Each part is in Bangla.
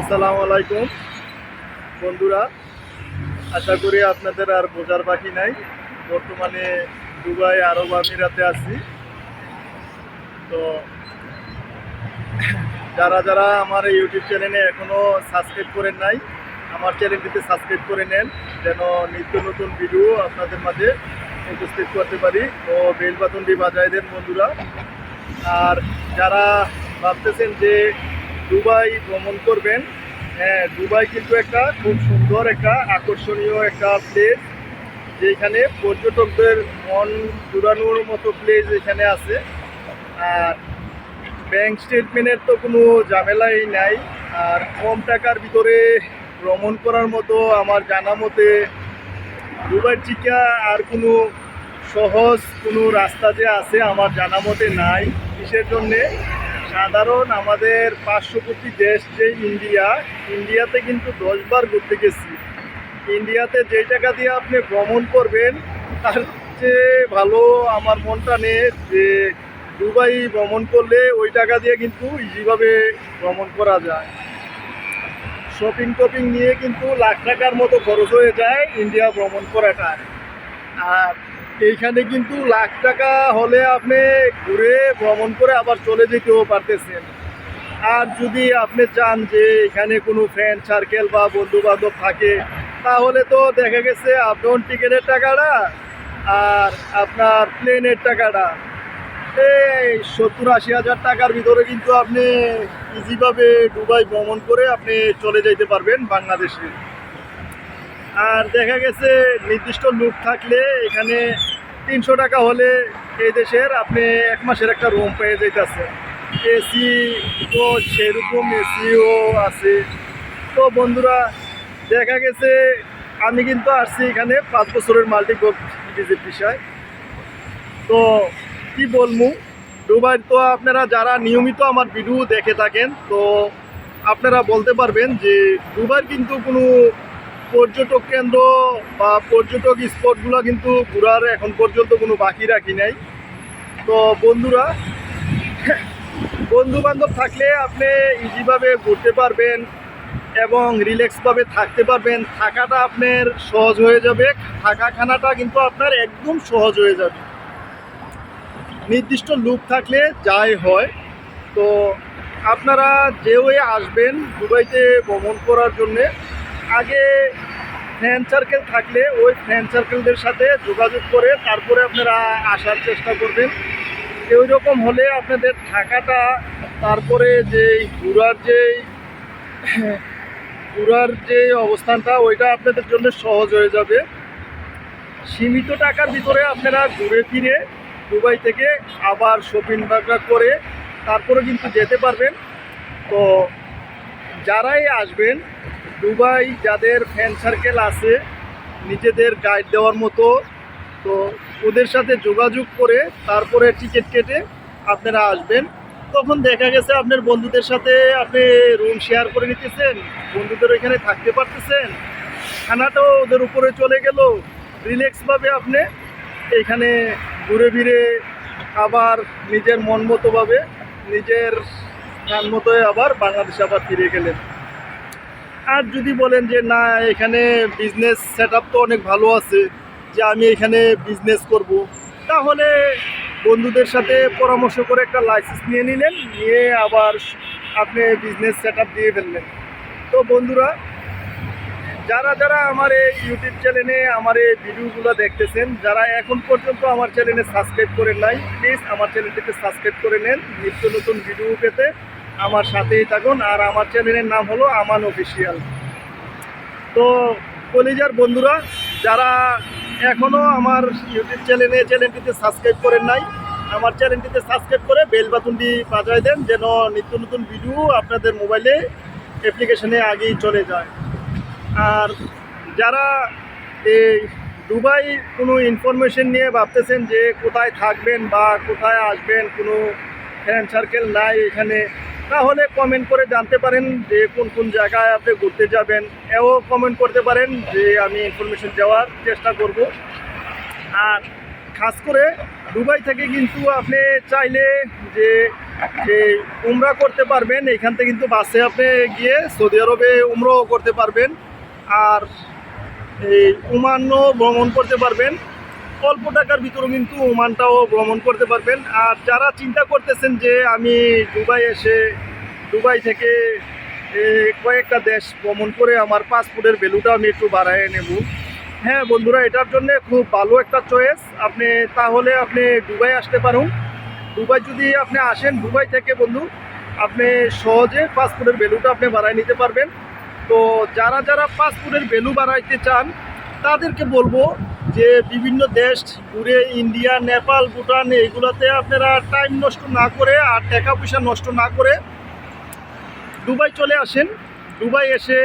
আসসালামু আলাইকুম। বন্ধুরা, আশা করি আপনাদের আর বোঝার বাকি নাই। বর্তমানে দুবাই, আরব আমিরাতে আছি। তো যারা যারা আমার ইউটিউব চ্যানেলে এখনও সাবস্ক্রাইব করেন নাই, আমার চ্যানেলটিতে সাবস্ক্রাইব করে নেন, যেন নিত্য নতুন ভিডিও আপনাদের মাঝে উপস্থিত করতে পারি। ও বেল বাটনটি বাজায় দেন বন্ধুরা। আর যারা ভাবতেছেন যে দুবাই ভ্রমণ করবেন। হ্যাঁ দুবাই কিন্তু একটা খুব সুন্দর একটা আকর্ষণীয় একটা প্লেস যেখানে পর্যটকদের মন জুড়ানোর মতো প্লেস এখানে আছে। আর ব্যাংক স্টেটমেন্টের তো কোনো ঝামেলাই নাই। আর কম টাকার ভিতরে ভ্রমণ করার মতো আমার জানা মতে দুবার চিকা আর কোনো সহজ কোনো রাস্তা যে আছে আমার জানা মতে নাই। কিসের জন্যে? সাধারণ আমাদের পার্শ্ববর্তী দেশ যে ইন্ডিয়া, ইন্ডিয়াতে কিন্তু দশবার ঘুরতে গেছি। ইন্ডিয়াতে যেই টাকা দিয়ে আপনি ভ্রমণ করবেন, তার চেয়ে ভালো আমার মনটা নেই যে দুবাই ভ্রমণ করলে ওই টাকা দিয়ে কিন্তু ইজিভাবে ভ্রমণ করা যায়। শপিং টপিং নিয়ে কিন্তু লাখ টাকার মতো খরচ হয়ে যায় ইন্ডিয়া ভ্রমণ করাটা। আর এইখানে কিন্তু লাখ টাকা হলে আপনি ঘুরে ভ্রমণ করে আবার চলে যেতেও পারতেছেন। আর যদি আপনি চান যে এখানে কোনো ফ্রেন্ড সার্কেল বা বন্ধু বান্ধব থাকে, তাহলে তো দেখা গেছে আপনার টিকিটের টাকাটা আর আপনার প্লেনের টাকাটা। এই সত্তর আশি হাজার টাকার ভিতরে কিন্তু আপনি ইজিভাবে দুবাই ভ্রমণ করে আপনি চলে যেতে পারবেন বাংলাদেশে। আর দেখা গেছে নির্দিষ্ট লুক থাকলে এখানে তিনশো টাকা হলে এই দেশের আপনি এক মাসের একটা রুম পেয়ে যেতেছেন এসি তো সেরকম এসিও আছে। তো বন্ধুরা, দেখা গেছে আমি কিন্তু আসছি এখানে পাঁচ বছরের মাল্টি ভিজিট বিষয় তো কি বলব, দুবাই তো আপনারা যারা নিয়মিত আমার ভিডিও দেখে থাকেন, তো আপনারা বলতে পারবেন যে দুবাই কিন্তু কোনো পর্যটক কেন্দ্র বা পর্যটক স্পটগুলো কিন্তু ঘোরার এখন পর্যন্ত কোনো বাকি রাখি নাই। তো বন্ধুরা বন্ধু বান্ধব থাকলে আপনি ইজিভাবে ঘুরতে পারবেন এবং রিল্যাক্সভাবে থাকতে পারবেন। থাকাটা আপনার সহজ হয়ে যাবে। থাকা খানাটা কিন্তু আপনার একদম সহজ হয়ে যাবে। নির্দিষ্ট লুক থাকলে যাই হয়। তো আপনারা যে ওয়ে আসবেন দুবাইতে ভ্রমণ করার জন্যে আগে ফ্রেন্ড সার্কেল থাকলে ওই ফ্রেন্ড সার্কেলদের সাথে যোগাযোগ করে তারপরে আপনারা আসার চেষ্টা করবেন। ওই রকম হলে আপনাদের থাকাটা, তারপরে যে ঘোরার যেই ঘোরার যে অবস্থানটা, ওইটা আপনাদের জন্য সহজ হয়ে যাবে। সীমিত টাকার ভিতরে আপনারা ঘুরে ফিরে দুবাই থেকে আবার শপিং বাগরা করে তারপরে কিন্তু যেতে পারবেন। তো যারাই আসবেন দুবাই যাদের ফ্যান সার্কেল আছে, নিজেদের গাইড দেওয়ার মতো, তো ওদের সাথে যোগাযোগ করে তারপরে টিকিট কেটে আপনারা আসবেন। তখন দেখা গেছে আপনার বন্ধুদের সাথে আপনি রুম শেয়ার করে নিতেছেন, বন্ধুদের ওইখানে থাকতে পারতেছেন। খানাটাও ওদের উপরে চলে গেল। রিল্যাক্সভাবে আপনি এখানে ঘুরে ফিরে আবার নিজের মন মতোভাবে নিজের গান মতোই আবার বাংলাদেশে আবার ফিরে গেলেন। আর যদি বলেন যে, না, এখানে বিজনেস সেট তো অনেক ভালো আছে, যে আমি এখানে বিজনেস করব, তাহলে বন্ধুদের সাথে পরামর্শ করে একটা লাইসেন্স নিয়ে নিলেন, নিয়ে আবার আপনি বিজনেস সেট দিয়ে ফেললেন। তো বন্ধুরা, যারা যারা আমার এই ইউটিউব চ্যানেলে আমার এই ভিডিওগুলো দেখতেছেন, যারা এখন পর্যন্ত আমার চ্যানেলে সাবস্ক্রাইব করেন নাই প্লিজ আমার চ্যানেলটিকে সাবস্ক্রাইব করে নেন। নিত্য নতুন ভিডিও পেতে আমার সাথেই থাকুন আর আমার চ্যানেলের নাম হলো আমান অফিসিয়াল। তো কলিজার বন্ধুরা, যারা এখনও আমার ইউটিউব চ্যানেলে, চ্যানেলটিতে সাবস্ক্রাইব করেন নাই, আমার চ্যানেলটিতে সাবস্ক্রাইব করে বেল বাটনটি বাজায় দেন যেন নিত্য নতুন ভিডিও আপনাদের মোবাইলে অ্যাপ্লিকেশনে আগেই চলে যায়। আর যারা এই দুবাই কোনো ইনফরমেশন নিয়ে ভাবতেছেন যে কোথায় থাকবেন বা কোথায় আসবেন, কোনো ফ্রেন্ড সার্কেল নাই এখানে তাহলে কমেন্ট করে জানতে পারেন যে কোন কোন জায়গায় আপনি ঘুরতে যাবেন। এও কমেন্ট করতে পারেন যে আমি ইনফরমেশন দেওয়ার চেষ্টা করব। আর খাস করে দুবাই থেকে কিন্তু আপনি চাইলে যে যে উমরা করতে পারবেন, এখান থেকে কিন্তু বাসে আপনি গিয়ে সৌদি আরবে উমরাও করতে পারবেন। আর এই ওমানও ভ্রমণ করতে পারবেন। অল্প টাকার ভিতরেও কিন্তু ওমানটাও ভ্রমণ করতে পারবেন। আর যারা চিন্তা করতেছেন যে আমি দুবাই এসে, দুবাই থেকে কয়েকটা দেশ ভ্রমণ করে আমার পাসপোর্টের ভ্যালুটা আমি একটু বাড়ায় নেব। হ্যাঁ বন্ধুরা, এটার জন্য খুব ভালো একটা চয়েস আপনি, তাহলে আপনি দুবাই আসতে পারুন। দুবাই যদি আপনি আসেন, দুবাই থেকে বন্ধু, আপনি সহজে পাসপোর্টের ভ্যালুটা আপনি বাড়ায় নিতে পারবেন। তো যারা যারা পাসপোর্টের ভ্যালু বাড়াইতে চান তাদেরকে বলব যে বিভিন্ন দেশ ঘুরে ইন্ডিয়া, নেপাল, ভুটান এইগুলোতে আপনারা টাইম নষ্ট না করে আর টাকা পয়সা নষ্ট না করে দুবাই চলে আসেন। দুবাই এসে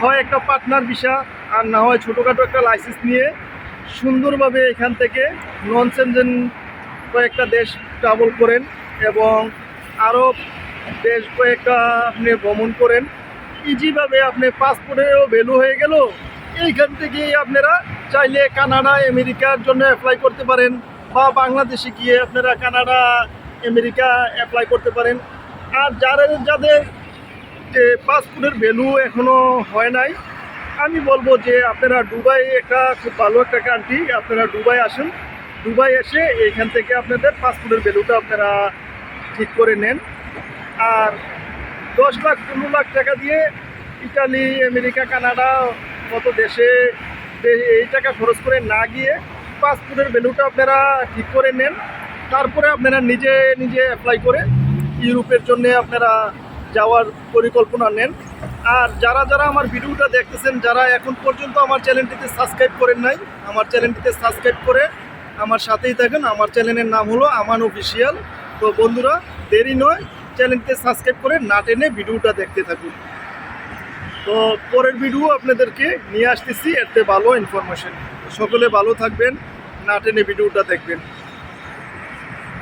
হয় একটা পার্টনার ভিসা আর না হয় ছোটোখাটো একটা লাইসেন্স নিয়ে সুন্দরভাবে এখান থেকে নন সেনজেন কয়েকটা দেশ ট্রাভেল করেন এবং আরও দেশ কয়েকটা আপনি ভ্রমণ করেন। ইজিভাবে আপনি পাসপোর্টেরও ভ্যালু হয়ে গেল। এইখান থেকেই আপনারা চাইলে কানাডা, আমেরিকার জন্য অ্যাপ্লাই করতে পারেন বা বাংলাদেশে গিয়ে আপনারা কানাডা, আমেরিকা অ্যাপ্লাই করতে পারেন। আর যারা যাদের যে পাসপোর্টের ভ্যালু এখনও হয় নাই, আমি বলব যে আপনারা দুবাই একটা খুব ভালো একটা কান্ট্রি আপনারা দুবাই আসুন। দুবাই এসে এইখান থেকে আপনাদের পাসপোর্টের ভ্যালুটা আপনারা ঠিক করে নেন। আর দশ লাখ, পনেরো লাখ টাকা দিয়ে ইটালি আমেরিকা, কানাডা মতো দেশে এই টাকা খরচ করে না গিয়ে পাসপোর্টের ভ্যালুটা আপনারা ঠিক করে নেন। তারপরে আপনারা নিজে নিজে অ্যাপ্লাই করে ইউরোপের জন্য আপনারা যাওয়ার পরিকল্পনা নেন। আর যারা যারা আমার ভিডিওটা দেখতেছেন, যারা এখন পর্যন্ত আমার চ্যানেলটিতে সাবস্ক্রাইব করেন নাই, আমার চ্যানেলটিতে সাবস্ক্রাইব করে আমার সাথেই থাকেন। আমার চ্যানেলের নাম হলো আমান অফিসিয়াল। তো বন্ধুরা, দেরি নয়, চ্যানেলটিতে সাবস্ক্রাইব করে না টেনে ভিডিওটা দেখতে থাকুন। তো পরের ভিডিও আপনাদেরকে নিয়ে আসতেছি। এতে ভালো ইনফরমেশন সকলে ভালো থাকবেন। না টেনে ভিডিওটা দেখবেন।